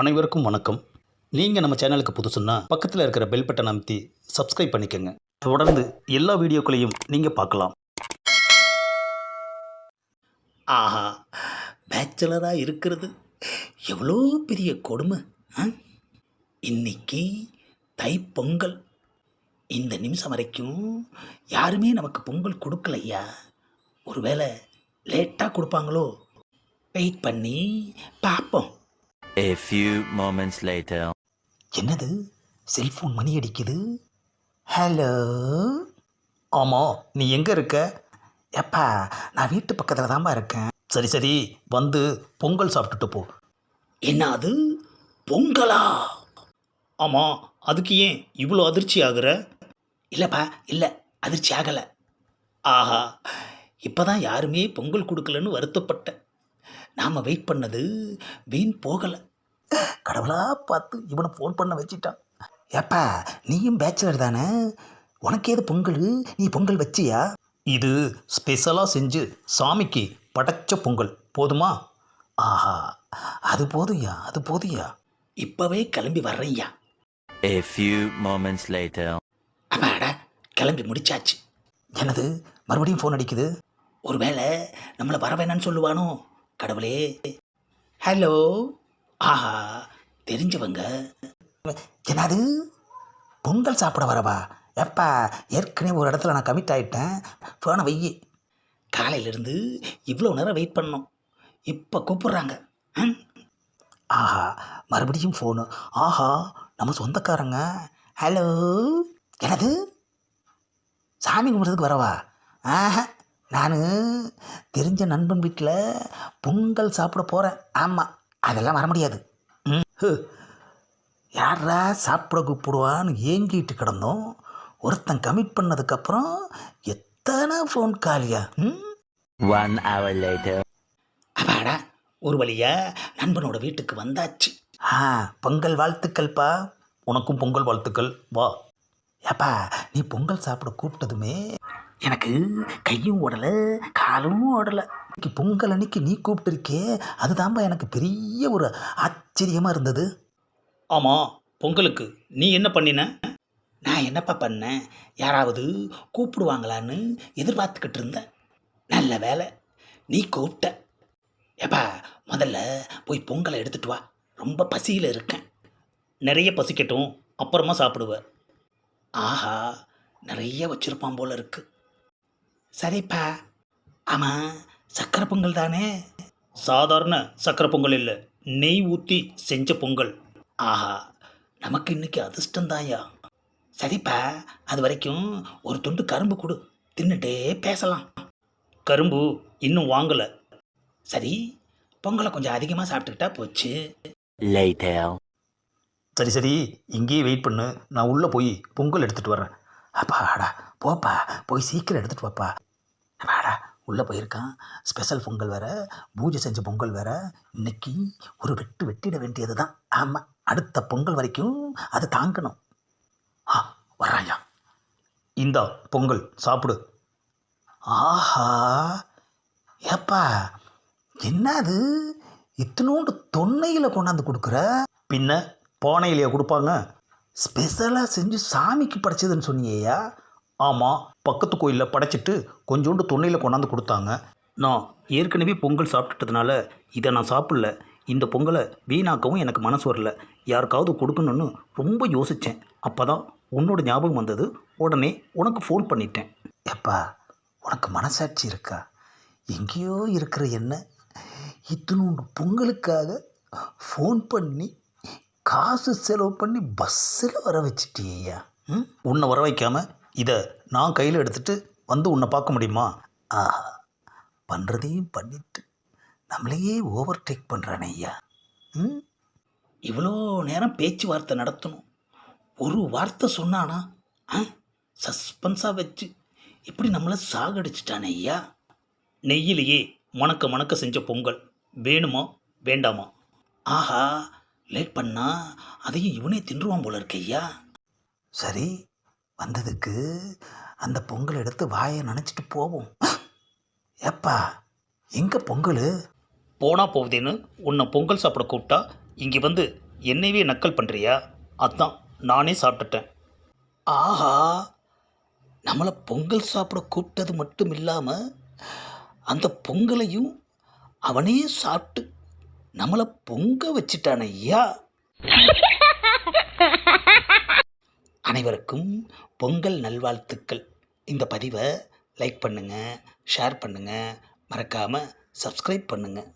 அனைவருக்கும் வணக்கம். நீங்கள் நம்ம சேனலுக்கு புதுசுன்னா பக்கத்தில் இருக்கிற பெல் பட்டன் அமைத்தி சப்ஸ்கிரைப் பண்ணிக்கோங்க. தொடர்ந்து எல்லா வீடியோக்களையும் நீங்கள் பார்க்கலாம். ஆஹா பேச்சுலராக இருக்கிறது. எவ்வளோ பெரிய கொடுமை ஆ? இன்னைக்கு தைப்பொங்கல். இந்த நிமிஷம் வரைக்கும் யாருமே நமக்கு பொங்கல் கொடுக்கலையா? ஒருவேளை லேட்டாக கொடுப்பாங்களோ? வெயிட் பண்ணி பார்ப்போம். A few moments later. என்னது? செல்ஃபோன் மணி அடிக்குது. ஹலோ ஆமாம் நீ எங்கே இருக்க? எப்பா நான் வீட்டு பக்கத்தில் தான்ப்பா இருக்கேன். சரி சரி வந்து பொங்கல் சாப்பிட்டுட்டு போ. என்ன அது பொங்கலா? ஆமாம் அதுக்கு ஏன் இவ்வளோ அதிர்ச்சி ஆகுற? இல்லைப்பா இல்லை அதிர்ச்சி ஆகலை. ஆஹா இப்போ தான் யாருமே பொங்கல் கொடுக்கலன்னு வருத்தப்பட்டேன். நாம் வெயிட் பண்ணது வீண் போகலை. கடவுளா பார்த்து இவனை ஃபோன் பண்ண வச்சிட்டான். ஏப்பா நீயும் பேச்சுலர் தானே? உனக்கு ஏது பொங்கல்? நீ பொங்கல் வச்சியா? இது ஸ்பெஷலாக செஞ்சு சாமிக்கு படைச்ச பொங்கல். போதுமா? ஆஹா அது போதுயா அது போதுயா இப்போவே கிளம்பி வர்றேன்யா. A few moments later. அப்பாடா கிளம்பி முடிச்சாச்சு. எனது மறுபடியும் ஃபோன் அடிக்குது? ஒருவேளை நம்மளை வர வேணான்னு சொல்லுவானோ? கடவுளே. ஹலோ ஆஹா தெரிஞ்சவங்க. என்னது? பொங்கல் சாப்பிட வரவா? எப்பா ஏற்கனவே ஒரு இடத்துல நான் கமிட் ஆகிட்டேன் ஃபோனை வெய்யி காலையிலேருந்து இவ்வளோ நேரம் வெயிட் பண்ணோம். இப்போ கூப்பிட்றாங்க. ஆஹா மறுபடியும் ஃபோனு ஆஹா நம்ம சொந்தக்காரங்க. ஹலோ என்னது? சாமி கும்பிட்றதுக்கு வரவா? ஆஹா நான் தெரிஞ்ச நண்பன் வீட்டில் பொங்கல் சாப்பிட போகிறேன் ஆமாம் அதெல்லாம் வர முடியாது. யாரா சாப்பிட கூப்பிடுவான்னு ஏங்கிட்டு கிடந்தோம். ஒருத்தன் கமிட் பண்ணதுக்கப்புறம் எத்தனை ஃபோன் காலியா One hour later. அப்பாடா ஒரு வழியா நண்பனோட வீட்டுக்கு வந்தாச்சு. ஆ பொங்கல் வாழ்த்துக்கள்ப்பா. உனக்கும் பொங்கல் வாழ்த்துக்கள். வா. ஏப்பா நீ பொங்கல் சாப்பிட கூப்பிட்டதுமே. எனக்கு கையும் ஓடலை காலும் ஓடலை. இன்னைக்கு பொங்கல் அன்னைக்கு நீ கூப்பிட்டுருக்கே அதுதான்பா எனக்கு பெரிய ஒரு ஆச்சரியமாக இருந்தது. ஆமாம் பொங்கலுக்கு நீ என்ன பண்ணின? நான் என்னப்பா பண்ணேன் யாராவது கூப்பிடுவாங்களான்னு எதிர்பார்த்துக்கிட்டு இருந்தேன் நல்ல வேலை நீ கூப்பிட்ட. ஏப்பா முதல்ல போய் பொங்கலை எடுத்துட்டு வா. ரொம்ப பசியில் இருக்கேன். நிறைய பசிக்கட்டும் அப்புறமா சாப்பிடுவேன் ஆஹா நிறைய வச்சுருப்பான் போல இருக்குது சரிப்பா. ஆமாம் சக்கரை பொங்கல் தானே? சாதாரண சக்கரை பொங்கல் இல்லை நெய் ஊற்றி செஞ்ச பொங்கல். ஆஹா நமக்கு இன்னைக்கு அதிர்ஷ்டந்தாயா சரிப்பா அது வரைக்கும் ஒரு துண்டு கரும்பு கொடு தின்னுட்டே பேசலாம். கரும்பு இன்னும் வாங்கலை. சரி பொங்கலை கொஞ்சம் அதிகமாக சாப்பிட்டுக்கிட்டா போச்சு. சரி சரி இங்கேயே வெயிட் பண்ணு. நான் உள்ளே போய் பொங்கல் எடுத்துகிட்டு வரேன் அப்பாடா போப்பா போய் சீக்கிரம் எடுத்துகிட்டு வாப்பா. அப்பாடா உள்ளே போயிருக்கான். ஸ்பெஷல் பொங்கல் வேற பூஜை செஞ்ச பொங்கல் வேற. இன்னைக்கு ஒரு வெட்டு வெட்டிட வேண்டியது தான் ஆமாம் அடுத்த பொங்கல் வரைக்கும் அதை தாங்கணும். ஆ வராயா இந்தா பொங்கல் சாப்பிடு. ஆஹா ஏப்பா என்னது? இத்தினோண்டு தொன்னையில் கொண்டாந்து கொடுக்குற? பின்ன பானையிலையா கொடுப்பாங்க? ஸ்பெஷலாக செஞ்சு சாமிக்கு படைச்சதுன்னு சொன்னியா ஆமாம் பக்கத்து கோயிலில் படைச்சிட்டு கொஞ்சோண்டு துணையில் கொண்டாந்து கொடுத்தாங்க. நான் ஏற்கனவே பொங்கல் சாப்பிட்டுட்டதுனால இதை நான் சாப்பிடல. இந்த பொங்கலை வீணாக்கவும் எனக்கு மனசு வரல. யாருக்காவது கொடுக்கணும்னு ரொம்ப யோசித்தேன் அப்போ தான் உன்னோட ஞாபகம் வந்தது. உடனே உனக்கு ஃபோன் பண்ணிட்டேன். எப்பா உனக்கு மனசாட்சி இருக்கா? எங்கேயோ இருக்கிற என்ன? இத்தினோண்டு பொங்கலுக்காக ஃபோன் பண்ணி காசு செலவு பண்ணி பஸ்ஸில் வர வச்சிட்டியா ம்? உன்னை வர வைக்காம இதை நான் கையில் எடுத்துகிட்டு வந்து உன்னை பார்க்க முடியுமா? ஆஹா பண்ணுறதையும் பண்ணிட்டு நம்மளையே ஓவர்டேக் பண்ணுறானே ஐயா. ம்? இவ்வளோ நேரம் பேச்சுவார்த்தை நடத்தணும். ஒரு வார்த்தை சொன்னானா ஆ? சஸ்பென்ஸாக வச்சு இப்படி நம்மளை சாகடிச்சிட்டானே ஐயா? நெய்யிலேயே மணக்க மணக்க செஞ்ச பொங்கல். வேணுமா? வேண்டாமா? ஆஹா லேட் பண்ணா அதையும் இவனே தின்றுவான் போல இருக்கு ஐயா. சரி வந்ததுக்கு அந்த பொங்கல் எடுத்து வாயை நினச்சிட்டு போவோம். ஏப்பா எங்கே பொங்கல்? போனா போகுதேன்னு உன்னை பொங்கல் சாப்பிட கூப்பிட்டா இங்கே வந்து என்னையவே நக்கல் பண்ணுறியா அதான் நானே சாப்பிட்டுட்டேன். ஆஹா நம்மளை பொங்கல் சாப்பிட கூப்பிட்டது மட்டும் இல்லாமல் அந்த பொங்கலையும் அவனே சாப்பிட்டு நம்மளை பொங்க வச்சிட்டான ஐயா அனைவருக்கும் பொங்கல் நல்வாழ்த்துக்கள். இந்த பதிவை லைக் பண்ணுங்கள் ஷேர் பண்ணுங்கள் மறக்காமல் சப்ஸ்கிரைப் பண்ணுங்கள்